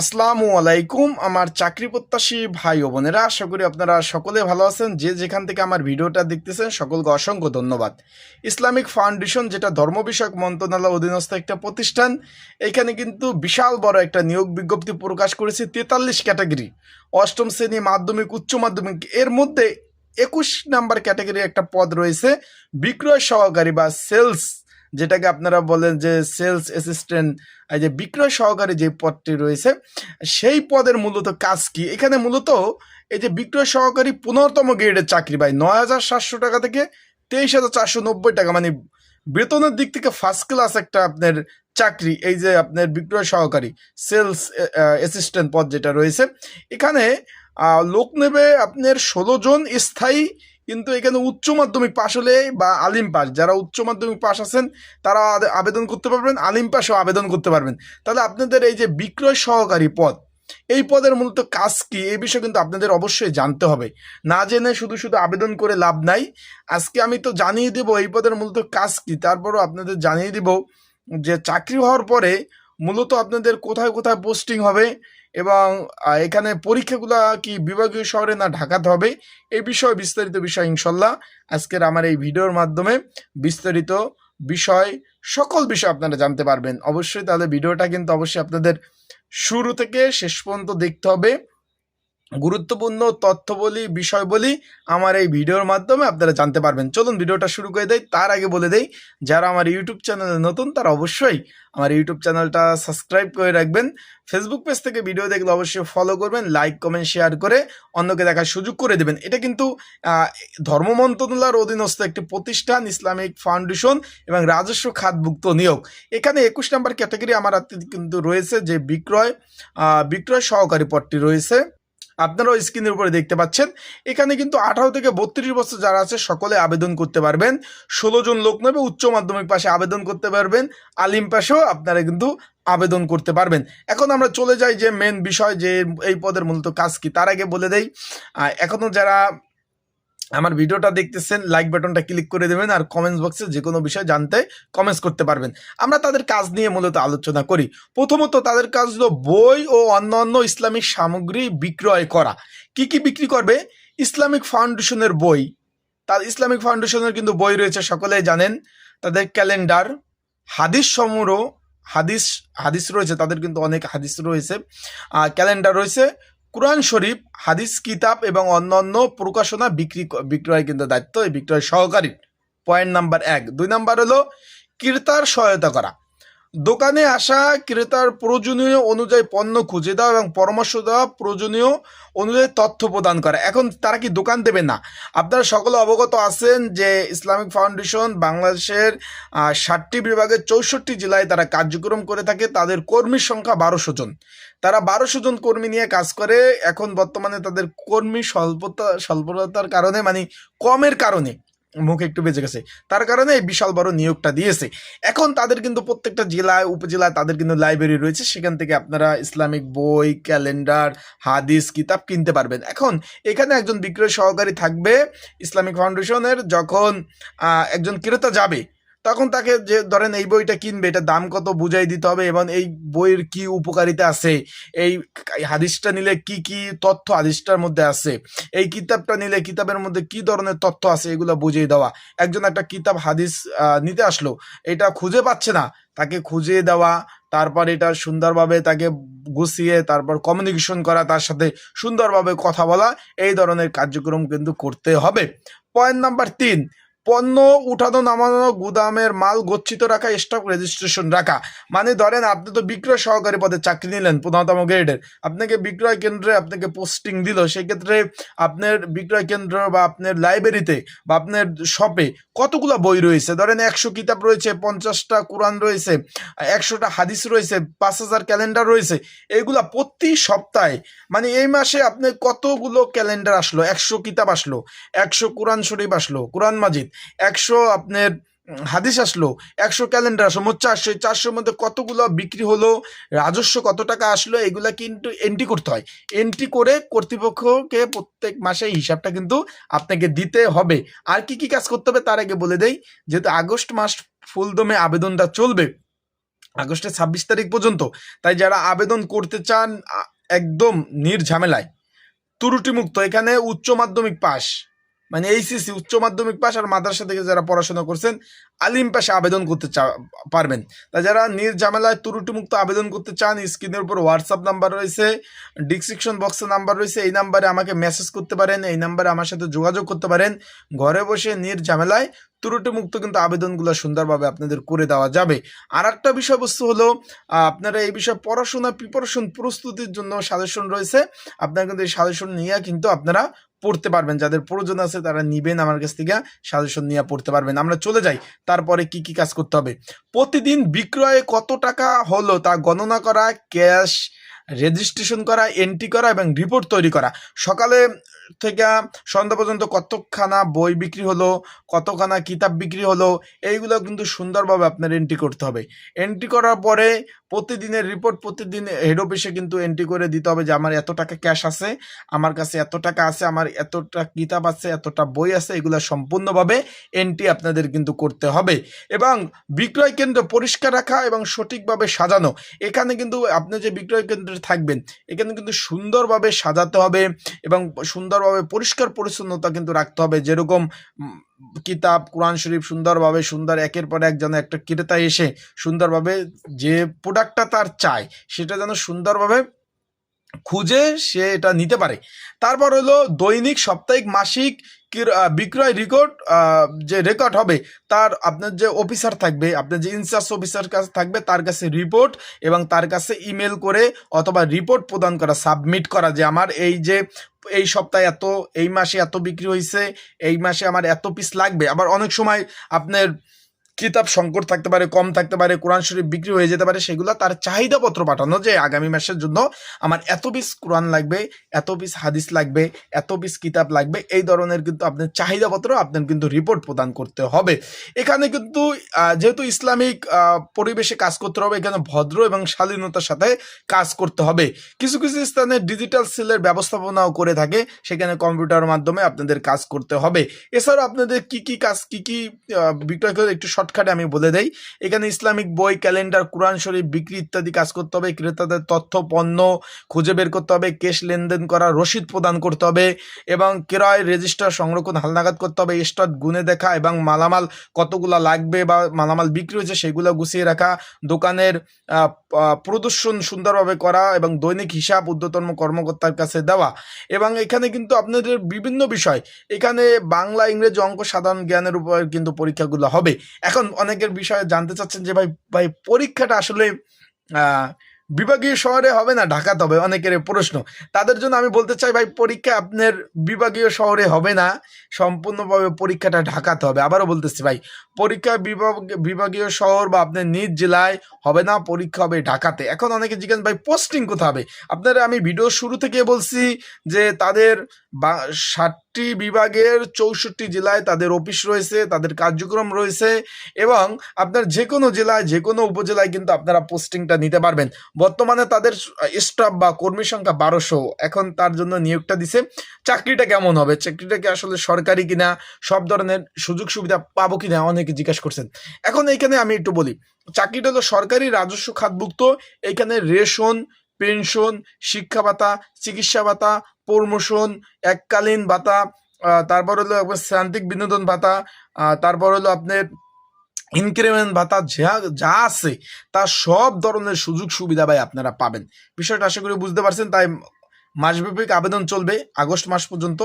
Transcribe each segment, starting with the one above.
আসসালামু আলাইকুম, আমার চাকরি প্রত্যাশী ভাই ও বোনেরা। আশা করি আপনারা সকলে ভালো আছেন। যে যেখান থেকে আমার ভিডিওটা দেখতেছেন, সকলকে অসংখ্য ধন্যবাদ। ইসলামিক ফাউন্ডেশন, যেটা ধর্ম বিষয়ক মন্ত্রণালয় অধীনস্থ একটা প্রতিষ্ঠান, এখানে কিন্তু বিশাল বড় একটা নিয়োগ বিজ্ঞপ্তি প্রকাশ করেছে তেতাল্লিশ ক্যাটাগরি। অষ্টম শ্রেণি মাধ্যমিক, উচ্চ মাধ্যমিক, এর মধ্যে একুশ নাম্বার ক্যাটাগরি একটা পদ রয়েছে, বিক্রয় সহকারী বা সেলস যেটাকে আপনারা বলেন যে সেলস অ্যাসিস্ট্যান্ট এই যে বিক্রয় সহকারী যে পদটি রয়েছে, সেই পদের মূলত কাজ কি? এখানে মূলত এই যে বিক্রয় সহকারী পুনর্তম গ্রেডের চাকরি ভাই নয় হাজার সাতশো টাকা থেকে তেইশ হাজার চারশো নব্বই টাকা মানে বেতনের দিক থেকে ফার্স্ট ক্লাস একটা আপনার চাকরি, এই যে আপনার বিক্রয় সহকারী সেলস অ্যাসিস্ট্যান্ট পদ যেটা রয়েছে। এখানে লোক নেবে আপনার ষোলো জন স্থায়ী কিন্তু এখানে উচ্চ মাধ্যমিক পাশ হলে বা আলিম পাস যারা উচ্চ মাধ্যমিক পাশ আছেন, তারা আবেদন করতে পারবেন, আলিম পাশেও আবেদন করতে পারবেন। তাহলে আপনাদের এই যে বিক্রয় সহকারী পদ, এই পদের মূলত কাজ কি? এই বিষয়ে কিন্তু আপনাদের অবশ্যই জানতে হবে। না জেনে শুধু শুধু আবেদন করে লাভ নাই। আজকে আমি তো জানিয়ে দেব এই পদের মূলত কাজ কি। তারপরও আপনাদের জানিয়ে দিব যে চাকরি হওয়ার পরে মূলত আপনাদের কোথায় কোথায় পোস্টিং হবে এবং এখানে পরীক্ষাগুলা কি বিভাগীয় শহরে না ঢাকাতে হবে, এই বিষয়ে বিস্তারিত বিষয় ইনশাল্লাহ আজকের আমার এই ভিডিওর মাধ্যমে বিস্তারিত বিষয়, সকল বিষয় আপনারা জানতে পারবেন। অবশ্যই তাহলে ভিডিওটা কিন্তু অবশ্যই আপনাদের শুরু থেকে শেষ পর্যন্ত দেখতে হবে। গুরুত্বপূর্ণ তথ্য বলি বিষয় বলি আমার এই ভিডিওর মাধ্যমে আপনারা জানতে পারবেন। চলুন ভিডিওটা শুরু করে দেই। তার আগে বলে দেই, যারা আমার ইউটিউব চ্যানেলে নতুন, তারা অবশ্যই আমার ইউটিউব চ্যানেলটা সাবস্ক্রাইব করে রাখবেন। ফেসবুক পেজ থেকে ভিডিও দেখলে অবশ্যই ফলো করবেন লাইক কমেন্ট শেয়ার করে অন্যকে দেখার সুযোগ করে দেবেন। এটা কিন্তু ধর্ম মন্ত্রণালয়ের অধীনস্থ একটি প্রতিষ্ঠান, ইসলামিক ফাউন্ডেশন এবং রাজস্ব খাতভুক্ত নিয়োগ। এখানে একুশ নম্বর ক্যাটাগরি আমার কিন্তু রয়েছে, যে বিক্রয় বিক্রয় সহকারী পদটি রয়েছে। আপনারাও স্ক্রিনের উপরে দেখতে পাচ্ছেন। এখানে কিন্তু আঠারো থেকে বত্রিশ বছর যারা আছে, সকলে আবেদন করতে পারবেন। ষোলো জন লোক নেবে, উচ্চ মাধ্যমিক পাশে আবেদন করতে পারবেন। আলিম পাশেও আপনারা কিন্তু আবেদন করতে পারবেন। এখন আমরা চলে যাই যে মেন বিষয়, যে এই পদের মূলত কাজ কি, তার আগে বলে দেই এখনও এখনও যারা আমার ভিডিওটা দেখতেছেন লাইক বাটনটা ক্লিক করে দেবেন আর কমেন্টস বক্সে যে কোনো বিষয় জানতে কমেন্টস করতে পারবেন। আমরা তাদের কাজ নিয়ে মূলত আলোচনা করি। প্রথমত তাদের কাজ হলো বই ও অন্যান্য ইসলামিক সামগ্রী বিক্রয় করা। কি কি বিক্রি করবে? ইসলামিক ফাউন্ডেশনের বই। তার ইসলামিক ফাউন্ডেশনের কিন্তু বই রয়েছে, সকলেই জানেন। তাদের ক্যালেন্ডার, হাদিস সমূহ, হাদিস হাদিস রয়েছে, তাদের কিন্তু অনেক হাদিস রয়েছে। ক্যালেন্ডার রয়েছে কোরআন শরীফ, হাদিস, কিতাব এবং অন্যান্য প্রকাশনা বিক্রি বিক্রয় কিন্তু দায়িত্ব, এই বিক্রয় সহকারী। পয়েন্ট নাম্বার এক। দুই নাম্বার হলো, ক্রেতার সহায়তা করা। দোকানে আসা ক্রেতার প্রয়োজনীয় অনুযায়ী পণ্য খুঁজে দেওয়া এবং পরামর্শ দেওয়া প্রয়োজনীয় অনুযায়ী তথ্য প্রদান করা। এখন তারা কি দোকান দেবে না? আপনারা সকলে অবগত আছেন যে ইসলামিক ফাউন্ডেশন বাংলাদেশের ষাটটি বিভাগের চৌষট্টি জেলায় তারা কার্যক্রম করে থাকে। তাদের কর্মীর সংখ্যা বারোশো জন। তারা বারোশো জন কর্মী নিয়ে কাজ করে। এখন বর্তমানে তাদের কর্মী স্বল্পতা, স্বল্পতার কারণে মানে কমের কারণে মুখ একটু বেঁচে গেছে। তার কারণে এই বিশাল বড় নিয়োগটা দিয়েছে। এখন তাদের কিন্তু প্রত্যেকটা জেলায়, উপজেলায় তাদের কিন্তু লাইব্রেরি রয়েছে। সেখান থেকে আপনারা ইসলামিক বই ক্যালেন্ডার হাদিস, কিতাব কিনতে পারবেন। এখন এখানে একজন বিক্রয় সহকারী থাকবে ইসলামিক ফাউন্ডেশনের যখন একজন ক্রেতা যাবে তখন তাকে যে, ধরেন এই বইটা কিনবে এটা দাম কত বুঝাই দিতে হবে এবং এই বইয়ের কি উপকারিতা আছে? এই হাদিসটা নিলে কি কি তথ্য হাদিসটার মধ্যে আছে? এই কিতাবটা নিলে কিতাবের মধ্যে কি ধরনের তথ্য আছে এগুলো বুঝিয়ে দেওয়া। একজন একটা কিতাব, হাদিস নিতে আসলো, এটা খুঁজে পাচ্ছে না। তাকে খুঁজে দেওয়া, তারপর এটা সুন্দরভাবে তাকে গুছিয়ে, তারপর কমিউনিকেশন করা, তার সাথে সুন্দরভাবে কথা বলা, এই ধরনের কার্যক্রম কিন্তু করতে হবে। পয়েন্ট নাম্বার তিন পণ্য উঠানো নামানো গুদামের মাল গচ্ছিত রাখা স্টক রেজিস্ট্রেশন রাখা। মানে ধরেন আপনি তো বিক্রয় সহকারী পদে চাকরি নিলেন পনেরোতম গ্রেডের আপনাকে বিক্রয় কেন্দ্রে আপনাকে পোস্টিং দিল, সেক্ষেত্রে আপনার বিক্রয় কেন্দ্র বা আপনার লাইব্রেরিতে বা আপনার শপে কতগুলো বই রয়েছে? ধরেন একশো কিতাব রয়েছে, পঞ্চাশটা কোরআন রয়েছে, একশোটা হাদিস রয়েছে, পাঁচ হাজার ক্যালেন্ডার রয়েছে। এইগুলা প্রতি সপ্তাহে মানে এই মাসে আপনি কতগুলো ক্যালেন্ডার আসলো? একশো কিতাব আসলো, একশো কোরআন শরীফ আসলো, কোরআন মাজিদ। একশো আপনার হাদিস আসলো, একশো ক্যালেন্ডার আসলো, মোট চারশো চারশোর মধ্যে কতগুলো বিক্রি হলো, রাজস্ব কত টাকা আসলো, এগুলা কিন্তু এন্ট্রি করতে হয়। এন্ট্রি করে কর্তৃপক্ষকে প্রত্যেক মাসে হিসাবটা কিন্তু আপনাকে দিতে হবে। আর কি কি কাজ করতে হবে তার আগে বলে দেই, যেহেতু আগস্ট মাস ফুলদমে আবেদনটা চলবে, আগস্টের ছাব্বিশ তারিখ পর্যন্ত, তাই যারা আবেদন করতে চান একদম নির্ঝামেলায়, ত্রুটিমুক্ত, এখানে উচ্চ মাধ্যমিক পাস মানে এইচএসসি উচ্চ মাধ্যমিক পাশ আর মাদ্রাসা থেকে যারা পড়াশোনা করছেন, আলিম পাশে আবেদন করতে চা পারবেন। তা যারা নির্ঝামেলায় ত্রুটিমুক্ত আবেদন করতে চান, স্ক্রিনের উপর হোয়াটসঅ্যাপ নাম্বার রয়েছে ডিসক্রিপশন বক্সে নাম্বার রয়েছে, এই নাম্বারে আমাকে মেসেজ করতে পারেন, এই নাম্বারে আমার সাথে যোগাযোগ করতে পারেন। ঘরে বসে নির্ঝামেলায় ত্রুটিমুক্ত কিন্তু আবেদনগুলো সুন্দরভাবে আপনাদের করে দেওয়া যাবে। আর একটা বিষয়বস্তু হলো আপনারা এই বিষয়ে পড়াশোনা প্রিপারেশন প্রস্তুতির জন্য সাজেশন রয়েছে। আপনারা কিন্তু এই সাজেশন নিয়ে কিন্তু আপনারা পড়তে পারবেন। যাদের প্রয়োজন আছে তারা নিবেন আমার কাছ থেকে সাজেশন নিয়ে পড়তে পারবেন। আমরা চলে যাই। তারপরে কি কি কাজ করতে হবে? প্রতিদিন বিক্রয়ে কত টাকা হলো তা গণনা করা ক্যাশ রেজিস্ট্রেশন করা এন্ট্রি করা এবং রিপোর্ট তৈরি করা। সকালে থেকে সন্ধ্যা পর্যন্ত কতখানা বই বিক্রি হলো, কতখানা কিতাব বিক্রি হলো, এইগুলো কিন্তু সুন্দরভাবে আপনার এন্ট্রি করতে হবে। এন্ট্রি করার পরে প্রতিদিনের রিপোর্ট প্রতিদিন হেড অফিসে কিন্তু এন্ট্রি করে দিতে হবে যে আমার এত টাকা ক্যাশ আছে, আমার কাছে এত টাকা আছে, আমার এতটা কিতাব আছে, এতটা বই আছে, এগুলো সম্পূর্ণভাবে এন্ট্রি আপনাদের কিন্তু করতে হবে। এবং বিক্রয় কেন্দ্র পরিষ্কার রাখা এবং সঠিকভাবে সাজানো। এখানে কিন্তু আপনি যে বিক্রয় কেন্দ্রে থাকবেন। এখানে কিন্তু সুন্দরভাবে সাজাতে হবে এবং সুন্দরভাবে পরিষ্কার পরিচ্ছন্নতা কিন্তু রাখতে হবে। যেরকম কিতাব, কোরআন শরীফ সুন্দরভাবে, সুন্দর একের পর এক যেন একটা ক্রেতা এসে সুন্দরভাবে যে প্রোডাক্টটা তার চায়, সেটা যেন সুন্দরভাবে খুঁজে সে এটা নিতে পারে। তারপর হলো দৈনিক, সাপ্তাহিক, মাসিক বিক্রয় রেকর্ড যে রেকর্ড হবে, তার আপনার যে অফিসার থাকবে, আপনার যে ইনচার্জ অফিসার কাছে থাকবে, তার কাছে রিপোর্ট এবং তার কাছে ইমেল করে অথবা রিপোর্ট প্রদান করা সাবমিট করা যে আমার এই যে এই সপ্তাহে এত, এই মাসে এত বিক্রি হয়েছে এই মাসে আমার এত পিস লাগবে। আবার অনেক সময় আপনার কিতাব সংকট থাকতে পারে, কম থাকতে পারে, কোরআন শরীফ বিক্রি হয়ে যেতে পারে, সেগুলো তার চাহিদাপত্র পাঠানো যে আগামী মাসের জন্য আমার এত পিস কোরআন লাগবে, এত পিস হাদিস লাগবে, এত পিস কিতাব লাগবে, এই ধরনের কিন্তু আপনার চাহিদাপত্র আপনার কিন্তু রিপোর্ট প্রদান করতে হবে। এখানে কিন্তু যেহেতু ইসলামিক পরিবেশে কাজ করতে হবে, এখানে ভদ্র এবং শালীনতার সাথে কাজ করতে হবে। কিছু কিছু স্থানে ডিজিটাল সেলের ব্যবস্থাপনাও করে থাকে, সেখানে কম্পিউটারের মাধ্যমে আপনাদের কাজ করতে হবে। এছাড়াও আপনাদের কি কি কাজ, কি কি বিক্রয় করে একটু শর্টকাটে আমি বলে দেই, এখানে ইসলামিক বই, ক্যালেন্ডার, কোরআন শরীফ, বিক্রি ইত্যাদি কাজ করতে হবে, ক্রেতাদের তথ্য, পণ্য খুঁজে বের করতে হবে কেশ লেনদেন করা, রসিদ প্রদান করতে হবে এবং ক্রয়, রেজিস্টার, সংরক্ষণ, হালনাগাদ করতে হবে, স্টক গুনে দেখা এবং মালামাল কতগুলা লাগবে বা মালামাল বিক্রি হয়েছে সেগুলো গুছিয়ে রাখা, দোকানের প্রদর্শন সুন্দরভাবে করা এবং দৈনিক হিসাব ঊর্ধ্বতন কর্মকর্তার কাছে দেওয়া এবং এখানে কিন্তু আপনাদের বিভিন্ন বিষয়, এখানে বাংলা, ইংরেজি অঙ্ক সাধারণ জ্ঞানের উপর কিন্তু পরীক্ষাগুলো হবে। এখন অনেকের বিষয়ে জানতে চাচ্ছেন যে ভাই ভাই পরীক্ষাটা আসলে বিভাগীয় শহরে হবে না ঢাকাতে হবে অনেকের প্রশ্ন। তাদের জন্য আমি বলতে চাই ভাই, পরীক্ষা আপনার বিভাগীয় শহরে হবে না। সম্পূর্ণভাবে পরীক্ষাটা ঢাকাতে হবে। আবারও বলতেছি ভাই পরীক্ষা বিভাগ, বিভাগীয় শহর বা আপনার নিজ জেলায় হবে না, পরীক্ষা হবে ঢাকাতে। এখন অনেকে জিজ্ঞেস ভাই পোস্টিং কোথা হবে? আপনারা আমি ভিডিও শুরু থেকে বলছি যে, তাদের ষাটটি বিভাগের চৌষট্টি জেলায় তাদের অফিস রয়েছে, তাদের কার্যক্রম রয়েছে এবং আপনার যে কোনো জেলায় যে কোনো উপজেলায় কিন্তু আপনারা পোস্টিংটা নিতে পারবেন। বর্তমানে তাদের স্টাফ বা কর্মী সংখ্যা বারোশো। এখন তার জন্য নিয়োগটা দিছে। চাকরিটা কেমন হবে? চাকরিটা কি আসলে সরকারি কিনা? সব ধরনের সুযোগ সুবিধা পাবো কিনা? অনেকে জিজ্ঞাসা করছেন। এখন এইখানে আমি একটু বলি, চাকরিটা হলো সরকারি রাজস্ব খাতভুক্ত, এইখানে রেশন, পেনশন, শিক্ষা ভাতা, চিকিৎসা ভাতা, প্রমোশন, এককালীন ভাতা তারপর হলো শ্রান্তিক বিনোদন ভাতা তারপর হলো আপনার ইনক্রিমেন্ট ভাতা, যা যা আছে, তা সব ধরনের সুযোগ সুবিধা ভাই আপনারা পাবেন। বিষয়টা আশা করি বুঝতে পারছেন, তাই মাসব্যাপী আবেদন চলবে আগস্ট মাস পর্যন্ত।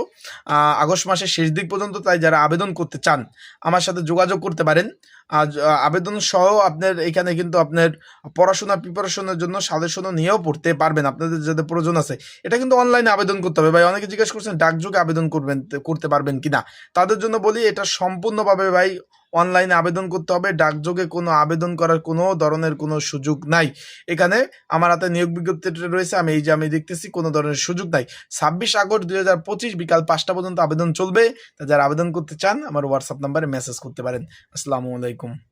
আগস্ট মাসের শেষ দিক পর্যন্ত তাই যারা আবেদন করতে চান, আমার সাথে যোগাযোগ করতে পারেন। আবেদন সহ আপনার এখানে কিন্তু আপনার পড়াশোনা প্রিপারেশনের জন্য সাজেশনও নিয়েও পড়তে পারবেন। আপনাদের যাদের প্রয়োজন আছে, এটা কিন্তু অনলাইনে আবেদন করতে হবে। ভাই, অনেকে জিজ্ঞেস করছেন, ডাকযোগে আবেদন করবেন, করতে পারবেন কিনা? তাদের জন্য বলি, এটা সম্পূর্ণভাবে ভাই অনলাইনে আবেদন করতে হবে। ডাকযোগে কোনো আবেদন করার কোনো ধরনের কোনো সুযোগ নাই। এখানে আমার হাতে নিয়োগ বিজ্ঞপ্তিটা রয়েছে, আমি এই যে আমি দেখতেছি কোনো ধরনের সুযোগ নাই। ছাব্বিশ আগস্ট দুই হাজার পঁচিশ বিকাল পাঁচটা পর্যন্ত আবেদন চলবে। তা যারা আবেদন করতে চান, আমার হোয়াটসঅ্যাপ নাম্বারে মেসেজ করতে পারেন। আসসালামু আলাইকুম।